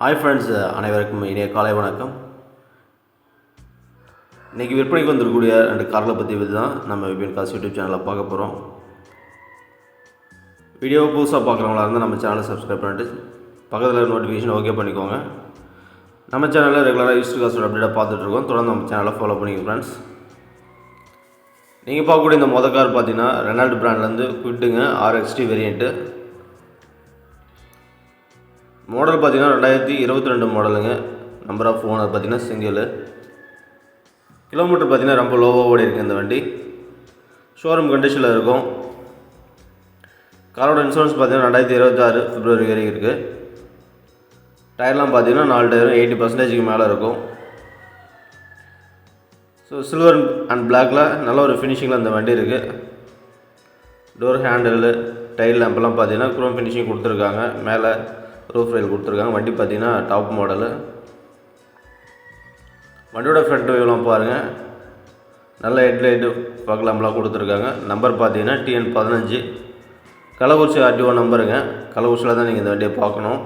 Hi friends uh, அனைவருக்கும் இனிய காலை வணக்கம். இன்றைக்கி விற்பனைக்கு வந்திருக்கக்கூடிய ரெண்டு கார்களை பற்றி பற்றி தான் நம்ம விபிஎன் காசு யூடியூப் சேனலில் பார்க்க போகிறோம் வீடியோவை புதுசாக பார்க்குறவங்களா இருந்தால் நம்ம சேனலை சப்ஸ்கிரைப் பண்ணிட்டு பக்கத்தில் நோட்டிஃபிகேஷன் ஓகே பண்ணிக்கோங்க. நம்ம சேனலில் ரெகுலராக யூஸ்டு காசோட அப்டேட்டாக பார்த்துட்ருக்கோம் தொடர்ந்து நம்ம சேனலை ஃபாலோ பண்ணிக்கோங்க ஃப்ரெண்ட்ஸ் நீங்கள் பார்க்கக்கூடிய இந்த மொதல் கார் பார்த்தீங்கன்னா ரெனால்டு பிராண்ட்லேருந்து குவிட்டுங்க ஆர்எக்ஸ்டி வேரியண்ட்டு மாடல் பார்த்தீங்கன்னா ரெண்டாயிரத்தி இருபத்தி ரெண்டு மாடலுங்க நம்பர் ஆஃப் ஓனர் பார்த்தீங்கன்னா சிங்கிள் கிலோமீட்டர் பார்த்திங்கன்னா ரொம்ப லோவாக ஓடி இந்த வண்டி. ஷோரூம் கண்டிஷனில் இருக்கும். காரோட இன்சூரன்ஸ் பார்த்தீங்கன்னா ரெண்டாயிரத்தி இருபத்தாறு பிப்ரவரி வரைக்கும் இருக்குது டயர்லாம் பார்த்தீங்கன்னா நாலு டயரும் எயிட்டி பர்சன்டேஜுக்கு மேலே இருக்கும். ஸோ சில்வர் அண்ட் பிளாக்கில் நல்ல ஒரு ஃபினிஷிங்கில் இந்த வண்டி இருக்குது டோர் ஹேண்டில் டைல் லேம்பெல்லாம் பார்த்தீங்கன்னா குரோம் ஃபினிஷிங் கொடுத்துருக்காங்க. மேலே ரூஃப் ரயில் கொடுத்துருக்காங்க. வண்டி பார்த்தீங்கன்னா டாப் மாடலு வண்டியோட ஃப்ரண்ட் வியூலாம் பாருங்கள் நல்ல ஹெட்லைட்டு பார்க்கலாம்லாம் கொடுத்துருக்காங்க. நம்பர் பார்த்தீங்கன்னா டிஎன் பதினஞ்சு. கள்ளக்குறிச்சி ஆர்டிஓ நம்பருங்க. கள்ளக்குறிச்சியில் தான் நீங்கள் இந்த வண்டியை பார்க்கணும்.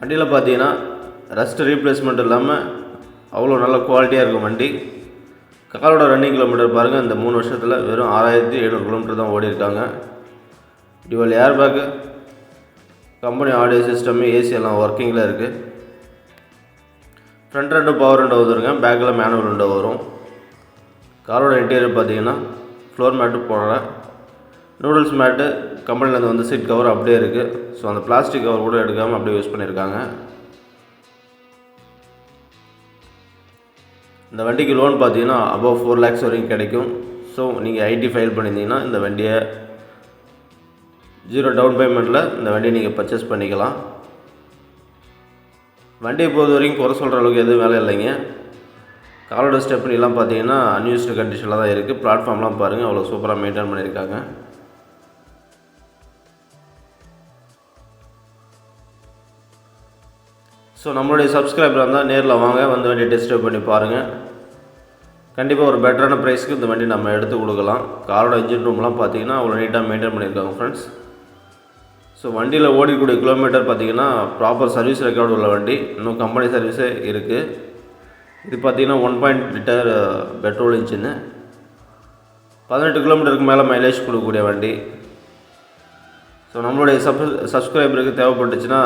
வண்டியில் பார்த்தீங்கன்னா ரஸ்ட் ரீப்ளேஸ்மெண்ட் இல்லாமல் அவ்வளோ நல்ல குவாலிட்டியாக இருக்கும் வண்டி. காரோட ரன்னிங் கிலோமீட்டர் பாருங்கள் இந்த மூணு வருஷத்தில் வெறும் ஆறாயிரத்தி எழுநூறு கிலோமீட்டர் தான் ஓடிருக்காங்க இருக்காங்க. Air bag? Company audio system AC எல்லாம் ஒர்க்கிங்கில் இருக்குது ஃப்ரண்ட் ரெண்டு பவர் ரெண்டு வந்துருங்க பேக்கில் மேனுவல் ரெண்டு வரும். காரோட இன்டீரியர் பார்த்தீங்கன்னா ஃப்ளோர் மேட்டு போடல நூடுல்ஸ் மேட்டு கம்பெனிலேருந்து வந்து சீட் கவர் அப்படியே இருக்குது ஸோ அந்த பிளாஸ்டிக் கவர் கூட எடுக்காமல் அப்படியே யூஸ் பண்ணியிருக்காங்க இந்த வண்டிக்கு லோன் பார்த்தீங்கன்னா அபவ் ஃபோர் லேக்ஸ் வரைக்கும் கிடைக்கும். ஸோ நீங்கள் ஐடி ஃபைல் பண்ணியிருந்தீங்கன்னா இந்த வண்டியை ஜீரோ டவுன் பேமெண்ட்டில் இந்த வண்டியை நீங்கள் பர்ச்சேஸ் பண்ணிக்கலாம். வண்டியை பொறுத்த வரைக்கும் குறை சொல்கிற அளவுக்கு எதுவும் வேலை இல்லைங்க. காரோட ஸ்டெப்னிலாம் பார்த்தீங்கன்னா அன்யூஸ்டு கண்டிஷனில் தான் இருக்குது பிளாட்ஃபார்ம்லாம் பாருங்கள் அவ்வளோ சூப்பராக மெயின்டைன் பண்ணியிருக்காங்க. ஸோ நம்மளுடைய சப்ஸ்கிரைபர் இருந்தால் நேரில் வாங்க வந்து வண்டி டெஸ்ட் பண்ணி பாருங்கள் கண்டிப்பாக ஒரு பெட்டரான ப்ரைஸ்க்கு இந்த வண்டி நம்ம எடுத்து கொடுக்கலாம். காரோட இன்ஜின் ரூம்லாம் பார்த்தீங்கன்னா அவ்வளோ நீட்டாக மெயின்டைன் பண்ணியிருக்காங்க ஃப்ரெண்ட்ஸ் ஸோ வண்டியில் ஓடிக்கூடிய கிலோமீட்டர் பார்த்தீங்கன்னா ப்ராப்பர் சர்வீஸ் ரெக்கார்டு உள்ள வண்டி. இன்னும் கம்பெனி சர்வீஸே இருக்குது இது பார்த்தீங்கன்னா ஒன் பாயிண்ட் லிட்டர் பெட்ரோல் இன்ஜின்னு பதினெட்டு கிலோமீட்டருக்கு மேலே மைலேஜ் கொடுக்கக்கூடிய வண்டி. ஸோ நம்மளுடைய சப் சப்ஸ்கிரைபருக்கு தேவைப்பட்டுச்சுன்னா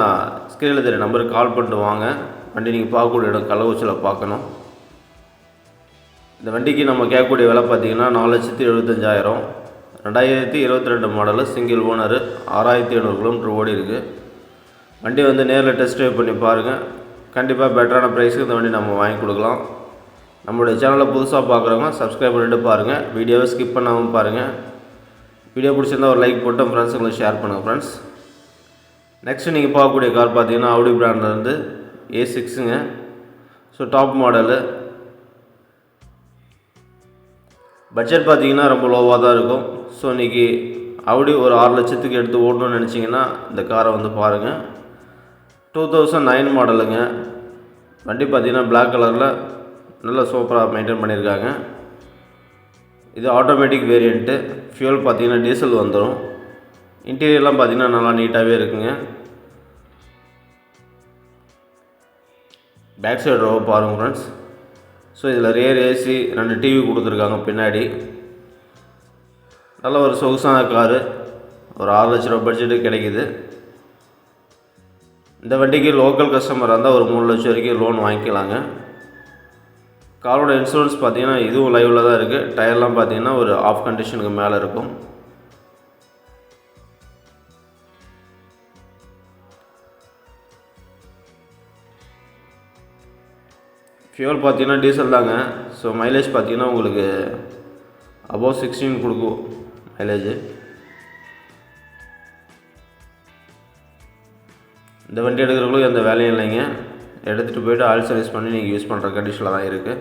ஸ்க்ரீனில் தெரிய நம்பருக்கு கால் பண்ணிட்டு வாங்க. வண்டி நீங்கள் பார்க்கக்கூடிய இடம் கள்ளக்குறிச்சியில் பார்க்கணும். இந்த வண்டிக்கு நம்ம கேட்கக்கூடிய விலை பார்த்தீங்கன்னா நாலு லட்சத்தி எழுபத்தஞ்சாயிரம். ரெண்டாயிரத்தி இருபத்தி ரெண்டு மாடலு சிங்கிள் ஓனரு ஆறாயிரத்தி எழுநூறு கிலோமீட்டர் ஓடி இருக்குது வண்டி வந்து நேரில் டெஸ்ட் ட்ரைவ் பண்ணி பாருங்கள் கண்டிப்பாக பெட்டரான ப்ரைஸுக்கு இந்த வண்டி நம்ம வாங்கி கொடுக்கலாம். நம்மளுடைய சேனலை புதுசாக பார்க்குறவங்க சப்ஸ்கிரைப் பண்ணிட்டு பாருங்கள் வீடியோவை ஸ்கிப் பண்ணாமல் பாருங்கள் வீடியோ பிடிச்சிருந்தா ஒரு லைக் போட்டு ஃப்ரெண்ட்ஸுங்களுக்கு ஷேர் பண்ணுங்கள் ஃப்ரெண்ட்ஸ் நெக்ஸ்ட்டு நீங்கள் பார்க்கக்கூடிய கார் பார்த்தீங்கன்னா ஆடி பிராண்ட்லேருந்து ஏ சிக்ஸுங்க ஸோ டாப் மாடலு பட்ஜெட் பார்த்தீங்கன்னா ரொம்ப லோவாக தான் இருக்கும். ஸோ இன்றைக்கி அப்படி ஒரு ஆறு லட்சத்துக்கு எடுத்து ஓடணும்னு நினச்சிங்கன்னா இந்த காரை வந்து பாருங்கள் டூ தௌசண்ட் நைன் மாடலுங்க. வண்டி பார்த்தீங்கன்னா பிளாக் கலரில் நல்லா சூப்பராக மெயின்டைன் பண்ணியிருக்காங்க. இது ஆட்டோமேட்டிக் வேரியண்ட்டு ஃபியூல் பார்த்தீங்கன்னா டீசல் வந்துடும் இன்டீரியர்லாம் பார்த்தீங்கன்னா நல்லா நீட்டாகவே இருக்குங்க. பேக் சைடு ரோ பாருங்கள் ஃப்ரெண்ட்ஸ் ஸோ இதில் ரேர் ஏசி ரெண்டு டிவி கொடுத்துருக்காங்க பின்னாடி. நல்ல ஒரு சொகுசான காரு. ஒரு ஆறு லட்ச ரூபா பட்ஜெட்டு கிடைக்குது. இந்த வண்டிக்கு லோக்கல் கஸ்டமராக இருந்தால் ஒரு மூணு லட்சம் வரைக்கும் லோன் வாங்கிக்கலாங்க. காரோட இன்சூரன்ஸ் பார்த்தீங்கன்னா இதுவும் லைவில் தான் இருக்குது டயர்லாம் பார்த்தீங்கன்னா ஒரு ஆஃப் கண்டிஷனுக்கு மேலே இருக்கும். ஃபியூல் பார்த்தீங்கன்னா டீசல் தாங்க. ஸோ மைலேஜ் பார்த்தீங்கன்னா உங்களுக்கு அபோவ் சிக்ஸ்டீன் கொடுக்கும் மைலேஜ் இந்த வண்டி எடுக்கிறவங்களுக்கு எந்த வேலையும் இல்லைங்க. எடுத்துகிட்டு போயிட்டு ஆயில் சர்வீஸ் பண்ணி நீங்கள் யூஸ் பண்ணுற கண்டிஷனில் தான் இருக்குது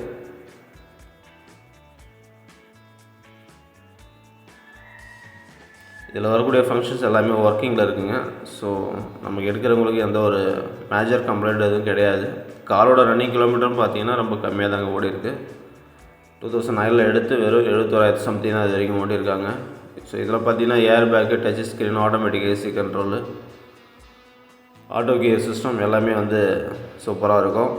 இதில் வரக்கூடிய ஃபங்க்ஷன்ஸ் எல்லாமே ஒர்க்கிங்கில் இருக்குங்க. ஸோ நமக்கு எடுக்கிறவங்களுக்கு எந்த ஒரு மேஜர் கம்ப்ளைண்ட் எதுவும் கிடையாது. காரோட ரன்னிங் கிலோமீட்டர்னு பார்த்தீங்கன்னா ரொம்ப கம்மியாக தாங்க ஓடி இருக்குது டூ தௌசண்ட் நைனில் எடுத்து வெறும் எழுபத்தோராயிரத்து சம்திங் அது வரைக்கும் ஓட்டியிருக்காங்க ஸோ இதில் பார்த்தீங்கன்னா air bag touch screen automatic AC control auto gear system எல்லாமே வந்து சூப்பராக இருக்கும்.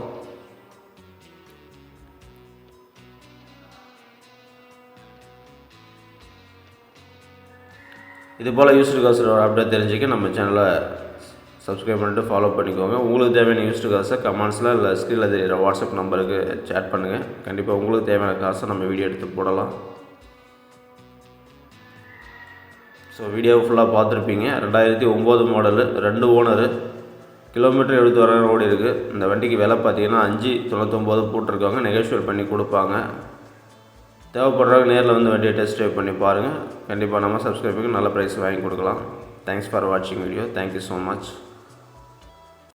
இது போல் யூஸ்டு காசோட அப்டேட் தெரிஞ்சுக்க நம்ம சேனலை சப்ஸ்கிரைப் பண்ணிட்டு ஃபாலோ பண்ணிக்கோங்க. உங்களுக்கு தேவையான யூஸ்டு காசை கமெண்ட்ஸில் இல்லை ஸ்க்ரீனில் தெரியிற வாட்ஸ்அப் நம்பருக்கு சேட் பண்ணுங்கள் கண்டிப்பாக உங்களுக்கு தேவையான காசை நம்ம வீடியோ எடுத்து போடலாம். ஸோ வீடியோ ஃபுல்லாக பார்த்துருப்பீங்க. ரெண்டாயிரத்தி ஒம்பது மாடலு ரெண்டு ஓனரு கிலோமீட்டர் எழுபத்தி வர ரோடு இருக்குது இந்த வண்டிக்கு விலை பார்த்தீங்கன்னா அஞ்சு தொண்ணூத்தொம்பது போட்டிருக்காங்க. நெகோஷியேட் பண்ணி கொடுப்பாங்க. தேவைப்படுறவங்க நேரில் வந்து வண்டியை டெஸ்ட் ட்ரைவ் பண்ணி பாருங்கள் கண்டிப்பாக நம்ம சப்ஸ்கிரைபுக்கு நல்ல ப்ரைஸ் வாங்கி கொடுக்கலாம். தேங்க்ஸ் ஃபார் வாட்சிங் video thank you so much